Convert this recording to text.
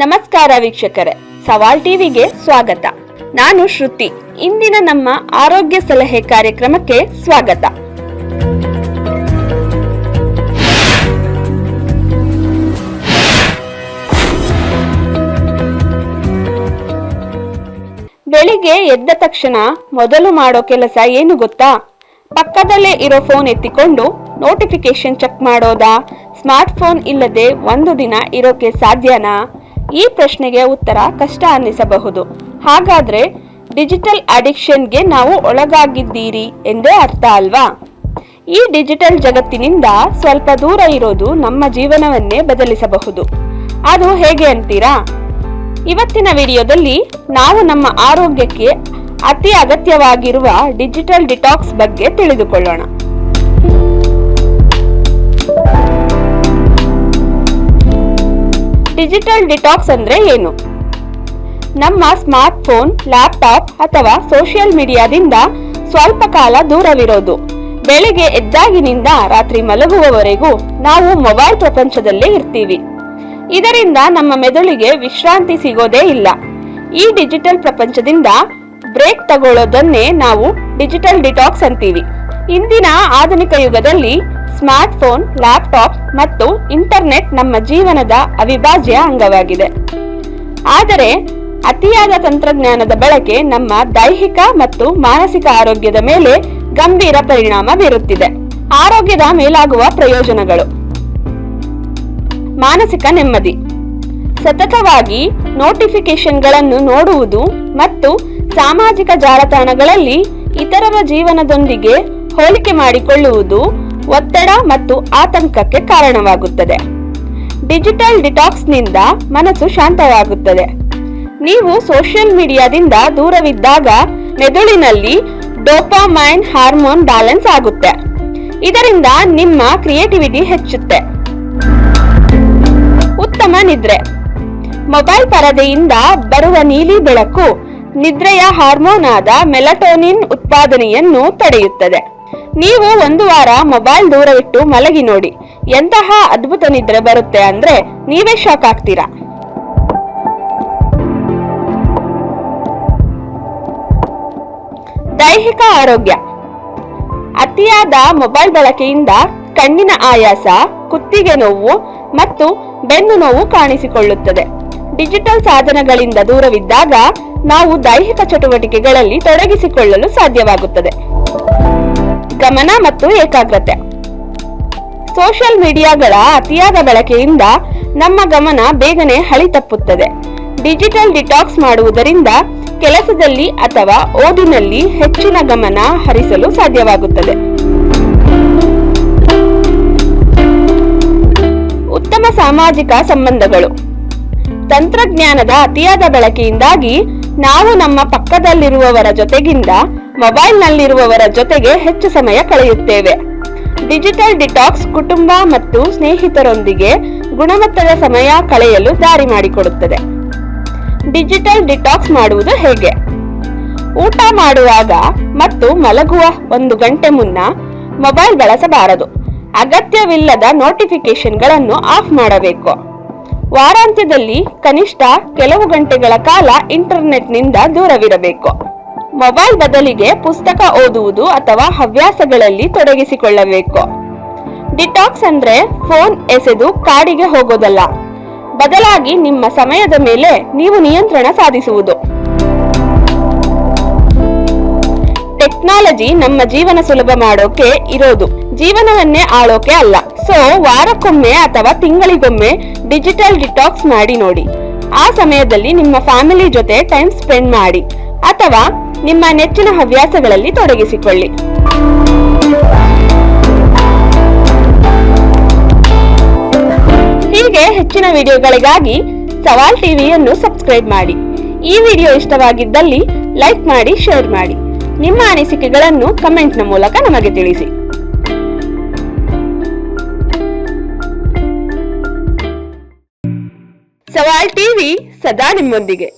ನಮಸ್ಕಾರ ವೀಕ್ಷಕರೇ. ಸವಾಲ್ ಟಿವಿಗೆ ಸ್ವಾಗತ. ನಾನು ಶ್ರುತಿ. ಇಂದಿನ ನಮ್ಮ ಆರೋಗ್ಯ ಸಲಹೆ ಕಾರ್ಯಕ್ರಮಕ್ಕೆ ಸ್ವಾಗತ. ಬೆಳಿಗ್ಗೆ ಎದ್ದ ತಕ್ಷಣ ಮೊದಲು ಮಾಡೋ ಕೆಲಸ ಏನು ಗೊತ್ತಾ? ಪಕ್ಕದಲ್ಲೇ ಇರೋ ಫೋನ್ ಎತ್ತಿಕೊಂಡು ನೋಟಿಫಿಕೇಶನ್ ಚೆಕ್ ಮಾಡೋದಾ? ಸ್ಮಾರ್ಟ್ ಫೋನ್ ಇಲ್ಲದೆ ಒಂದು ದಿನ ಇರೋಕೆ ಸಾಧ್ಯನಾ? ಈ ಪ್ರಶ್ನೆಗೆ ಉತ್ತರ ಕಷ್ಟ ಅನ್ನಿಸಬಹುದು. ಹಾಗಾದ್ರೆ ಡಿಜಿಟಲ್ ಅಡಿಕ್ಷನ್ಗೆ ನಾವು ಒಳಗಾಗಿದ್ದೀರಿ ಎಂದೇ ಅರ್ಥ ಅಲ್ವಾ? ಈ ಡಿಜಿಟಲ್ ಜಗತ್ತಿನಿಂದ ಸ್ವಲ್ಪ ದೂರ ಇರೋದು ನಮ್ಮ ಜೀವನವನ್ನೇ ಬದಲಿಸಬಹುದು. ಅದು ಹೇಗೆ ಅಂತೀರಾ? ಇವತ್ತಿನ ವಿಡಿಯೋದಲ್ಲಿ ನಾವು ನಮ್ಮ ಆರೋಗ್ಯಕ್ಕೆ ಅತಿ ಅಗತ್ಯವಾಗಿರುವ ಡಿಜಿಟಲ್ ಡಿಟಾಕ್ಸ್ ಬಗ್ಗೆ ತಿಳಿದುಕೊಳ್ಳೋಣ. ಡಿಜಿಟಲ್ ಡಿಟಾಕ್ಸ್ ಅಂದ್ರೆ ಏನು? ನಮ್ಮ ಸ್ಮಾರ್ಟ್ ಫೋನ್ ಲ್ಯಾಪ್ಟಾಪ್ ಅಥವಾ ಸೋಷಿಯಲ್ ಮೀಡಿಯಾದಿಂದ ಸ್ವಲ್ಪ ಕಾಲ ದೂರವಿರೋದು. ಬೆಳಿಗ್ಗೆ ಎದ್ದಾಗಿನಿಂದ ರಾತ್ರಿ ಮಲಗುವವರೆಗೂ ನಾವು ಮೊಬೈಲ್ ಪ್ರಪಂಚದಲ್ಲೇ ಇರ್ತೀವಿ. ಇದರಿಂದ ನಮ್ಮ ಮೆದುಳಿಗೆ ವಿಶ್ರಾಂತಿ ಸಿಗೋದೇ ಇಲ್ಲ. ಈ ಡಿಜಿಟಲ್ ಪ್ರಪಂಚದಿಂದ ಬ್ರೇಕ್ ತಗೊಳ್ಳೋದನ್ನೇ ನಾವು ಡಿಜಿಟಲ್ ಡಿಟಾಕ್ಸ್ ಅಂತೀವಿ. ಇಂದಿನ ಆಧುನಿಕ ಯುಗದಲ್ಲಿ ಸ್ಮಾರ್ಟ್ ಫೋನ್ ಲ್ಯಾಪ್ಟಾಪ್ ಮತ್ತು ಇಂಟರ್ನೆಟ್ ನಮ್ಮ ಜೀವನದ ಅವಿಭಾಜ್ಯ ಅಂಗವಾಗಿದೆ. ಆದರೆ ಅತಿಯಾದ ತಂತ್ರಜ್ಞಾನದ ಬಳಕೆ ನಮ್ಮ ದೈಹಿಕ ಮತ್ತು ಮಾನಸಿಕ ಆರೋಗ್ಯದ ಮೇಲೆ ಗಂಭೀರ ಪರಿಣಾಮ ಬೀರುತ್ತಿದೆ. ಆರೋಗ್ಯದ ಮೇಲಾಗುವ ಪ್ರಯೋಜನಗಳು. ಮಾನಸಿಕ ನೆಮ್ಮದಿ. ಸತತವಾಗಿ ನೋಟಿಫಿಕೇಶನ್ಗಳನ್ನು ನೋಡುವುದು ಮತ್ತು ಸಾಮಾಜಿಕ ಜಾಲತಾಣಗಳಲ್ಲಿ ಇತರರ ಜೀವನದೊಂದಿಗೆ ಹೋಲಿಕೆ ಮಾಡಿಕೊಳ್ಳುವುದು ಒತ್ತಡ ಮತ್ತು ಆತಂಕಕ್ಕೆ ಕಾರಣವಾಗುತ್ತದೆ. ಡಿಜಿಟಲ್ ಡಿಟಾಕ್ಸ್ನಿಂದ ಮನಸ್ಸು ಶಾಂತವಾಗುತ್ತದೆ. ನೀವು ಸೋಷಿಯಲ್ ಮೀಡಿಯಾದಿಂದ ದೂರವಿದ್ದಾಗ ಮೆದುಳಿನಲ್ಲಿ ಡೋಪಾಮೈನ್ ಹಾರ್ಮೋನ್ ಬ್ಯಾಲೆನ್ಸ್ ಆಗುತ್ತೆ. ಇದರಿಂದ ನಿಮ್ಮ ಕ್ರಿಯೇಟಿವಿಟಿ ಹೆಚ್ಚುತ್ತೆ. ಉತ್ತಮ ನಿದ್ರೆ. ಮೊಬೈಲ್ ಪರದೆಯಿಂದ ಬರುವ ನೀಲಿ ಬೆಳಕು ನಿದ್ರೆಯ ಹಾರ್ಮೋನ್ ಆದ ಮೆಲಟೋನಿನ್ ಉತ್ಪಾದನೆಯನ್ನು ತಡೆಯುತ್ತದೆ. ನೀವು ಒಂದು ವಾರ ಮೊಬೈಲ್ ದೂರವಿಟ್ಟು ಮಲಗಿ ನೋಡಿ. ಎಂತಹ ಅದ್ಭುತ ನಿದ್ರೆ ಬರುತ್ತೆ ಅಂದ್ರೆ ನೀವೇ ಶಾಕ್ ಆಗ್ತೀರಾ. ದೈಹಿಕ ಆರೋಗ್ಯ. ಅತಿಯಾದ ಮೊಬೈಲ್ ಬಳಕೆಯಿಂದ ಕಣ್ಣಿನ ಆಯಾಸ, ಕುತ್ತಿಗೆ ನೋವು ಮತ್ತು ಬೆನ್ನು ನೋವು ಕಾಣಿಸಿಕೊಳ್ಳುತ್ತದೆ. ಡಿಜಿಟಲ್ ಸಾಧನಗಳಿಂದ ದೂರವಿದ್ದಾಗ ನಾವು ದೈಹಿಕ ಚಟುವಟಿಕೆಗಳಲ್ಲಿ ತೊಡಗಿಸಿಕೊಳ್ಳಲು ಸಾಧ್ಯವಾಗುತ್ತದೆ. ಗಮನ ಮತ್ತು ಏಕಾಗ್ರತೆ. ಸೋಷಿಯಲ್ ಮೀಡಿಯಾಗಳ ಅತಿಯಾದ ಬಳಕೆಯಿಂದ ನಮ್ಮ ಗಮನ ಬೇಗನೆ ಹಳಿ ತಪ್ಪುತ್ತದೆ. ಡಿಜಿಟಲ್ ಡಿಟಾಕ್ಸ್ ಮಾಡುವುದರಿಂದ ಕೆಲಸದಲ್ಲಿ ಅಥವಾ ಓದಿನಲ್ಲಿ ಹೆಚ್ಚಿನ ಗಮನ ಹರಿಸಲು ಸಾಧ್ಯವಾಗುತ್ತದೆ. ಉತ್ತಮ ಸಾಮಾಜಿಕ ಸಂಬಂಧಗಳು. ತಂತ್ರಜ್ಞಾನದ ಅತಿಯಾದ ಬಳಕೆಯಿಂದಾಗಿ ನಾವು ನಮ್ಮ ಪಕ್ಕದಲ್ಲಿರುವವರ ಜೊತೆಗಿಂತ ಮೊಬೈಲ್ನಲ್ಲಿರುವವರ ಜೊತೆಗೆ ಹೆಚ್ಚು ಸಮಯ ಕಳೆಯುತ್ತೇವೆ. ಡಿಜಿಟಲ್ ಡಿಟಾಕ್ಸ್ ಕುಟುಂಬ ಮತ್ತು ಸ್ನೇಹಿತರೊಂದಿಗೆ ಗುಣಮಟ್ಟದ ಸಮಯ ಕಳೆಯಲು ದಾರಿ ಮಾಡಿಕೊಡುತ್ತದೆ. ಡಿಜಿಟಲ್ ಡಿಟಾಕ್ಸ್ ಮಾಡುವುದು ಹೇಗೆ? ಊಟ ಮಾಡುವಾಗ ಮತ್ತು ಮಲಗುವ ಒಂದು ಗಂಟೆ ಮುನ್ನ ಮೊಬೈಲ್ ಬಳಸಬಾರದು. ಅಗತ್ಯವಿಲ್ಲದ ನೋಟಿಫಿಕೇಶನ್ಗಳನ್ನು ಆಫ್ ಮಾಡಬೇಕು. ವಾರಾಂತ್ಯದಲ್ಲಿ ಕನಿಷ್ಠ ಕೆಲವು ಗಂಟೆಗಳ ಕಾಲ ಇಂಟರ್ನೆಟ್ನಿಂದ ದೂರವಿರಬೇಕು. ಮೊಬೈಲ್ ಬದಲಿಗೆ ಪುಸ್ತಕ ಓದುವುದು ಅಥವಾ ಹವ್ಯಾಸಗಳಲ್ಲಿ ತೊಡಗಿಸಿಕೊಳ್ಳಬೇಕು. ಡಿಟಾಕ್ಸ್ ಅಂದ್ರೆ ಫೋನ್ ಎಸೆದು ಕಾಡಿಗೆ ಹೋಗೋದಲ್ಲ. ಬದಲಾಗಿ ನಿಮ್ಮ ಸಮಯದ ಮೇಲೆ ನೀವು ನಿಯಂತ್ರಣ ಸಾಧಿಸುವುದು. ಟೆಕ್ನಾಲಜಿ ನಮ್ಮ ಜೀವನ ಸುಲಭ ಮಾಡೋಕೆ ಇರೋದು. ಜೀವನವನ್ನೇ ಆಳೋಕೆ ಅಲ್ಲ. ಸೊ ವಾರಕ್ಕೊಮ್ಮೆ ಅಥವಾ ತಿಂಗಳಿಗೊಮ್ಮೆ ಡಿಜಿಟಲ್ ಡಿಟಾಕ್ಸ್ ಮಾಡಿ ನೋಡಿ. ಆ ಸಮಯದಲ್ಲಿ ನಿಮ್ಮ ಫ್ಯಾಮಿಲಿ ಜೊತೆ ಟೈಮ್ ಸ್ಪೆಂಡ್ ಮಾಡಿ. ಅಥವಾ ನಿಮ್ಮ ನೆಚ್ಚಿನ ಹವ್ಯಾಸಗಳಲ್ಲಿ ತೊಡಗಿಸಿಕೊಳ್ಳಿ. ಹೀಗೆ ಹೆಚ್ಚಿನ ವಿಡಿಯೋಗಳಿಗಾಗಿ ಸವಾಲ್ ಟಿವಿಯನ್ನು ಸಬ್ಸ್ಕ್ರೈಬ್ ಮಾಡಿ. ಈ ವಿಡಿಯೋ ಇಷ್ಟವಾಗಿದ್ದಲ್ಲಿ ಲೈಕ್ ಮಾಡಿ, ಶೇರ್ ಮಾಡಿ. ನಿಮ್ಮ ಅನಿಸಿಕೆಗಳನ್ನು ಕಮೆಂಟ್ನ ಮೂಲಕ ನಮಗೆ ತಿಳಿಸಿ. ಸವಾಲ್ ಟಿವಿ ಸದಾ ನಿಮ್ಮೊಂದಿಗೆ.